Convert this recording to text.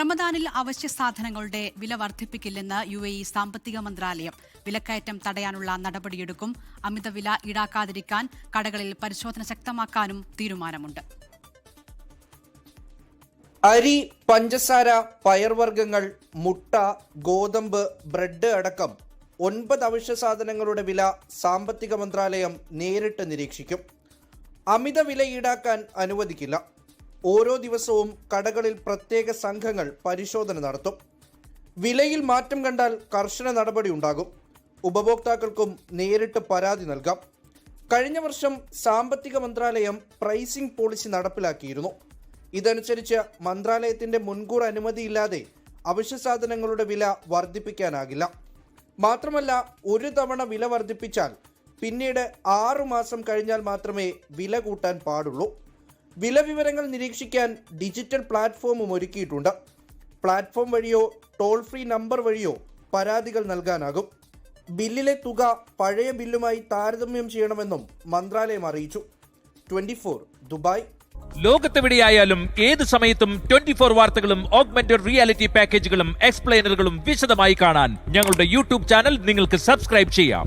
റമദാനിൽ അവശ്യ സാധനങ്ങളുടെ വില വർദ്ധിപ്പിക്കില്ലെന്ന് യു എ ഇ സാമ്പത്തിക മന്ത്രാലയം. വിലക്കയറ്റം തടയാനുള്ള നടപടിയെടുക്കും. അമിതവില ഈടാക്കാതിരിക്കാൻ കടകളിൽ പരിശോധന ശക്തമാക്കാനും തീരുമാനമുണ്ട്. അരി പഞ്ചസാര പയർവർഗങ്ങൾ മുട്ട ഗോതമ്പ് ബ്രെഡ് അടക്കം ഒൻപത് അവശ്യ സാധനങ്ങളുടെ വില സാമ്പത്തിക മന്ത്രാലയം നേരിട്ട് നിരീക്ഷിക്കും. അമിത വില ഈടാക്കാൻ അനുവദിക്കില്ല. ഓരോ ദിവസവും കടകളിൽ പ്രത്യേക സംഘങ്ങൾ പരിശോധന നടത്തും. വിലയിൽ മാറ്റം കണ്ടാൽ കർശന നടപടി ഉണ്ടാകും. ഉപഭോക്താക്കൾക്കും നേരിട്ട് പരാതി നൽകാം. കഴിഞ്ഞ വർഷം സാമ്പത്തിക മന്ത്രാലയം പ്രൈസിംഗ് പോളിസി നടപ്പിലാക്കിയിരുന്നു. ഇതനുസരിച്ച് മന്ത്രാലയത്തിന്റെ മുൻകൂർ അനുമതിയില്ലാതെ അവശ്യ സാധനങ്ങളുടെ വില വർദ്ധിപ്പിക്കാനാകില്ല. മാത്രമല്ല ഒരു തവണ വില വർദ്ധിപ്പിച്ചാൽ പിന്നീട് ആറു മാസം കഴിഞ്ഞാൽ മാത്രമേ വില കൂട്ടാൻ പാടുള്ളൂ. വില വിവരങ്ങൾ നിരീക്ഷിക്കാൻ ഡിജിറ്റൽ പ്ലാറ്റ്ഫോമും ഒരുക്കിയിട്ടുണ്ട്. പ്ലാറ്റ്ഫോം വഴിയോ ടോൾ ഫ്രീ നമ്പർ വഴിയോ പരാതികൾ നൽകാനാകും. ബില്ലിലെ തുക പഴയ ബില്ലുമായി താരതമ്യം ചെയ്യണമെന്നും മന്ത്രാലയം അറിയിച്ചു. Twenty Dubai. ലോകത്തെവിടെയായാലും ഏത് സമയത്തും ട്വന്റി ഫോർ വാർത്തകളും ഓഗ്മെന്റഡ് റിയാലിറ്റി പാക്കേജുകളും എക്സ്പ്ലെയിനറുകളും വിശദമായി കാണാൻ ഞങ്ങളുടെ യൂട്യൂബ് ചാനൽ നിങ്ങൾക്ക് സബ്സ്ക്രൈബ് ചെയ്യാം.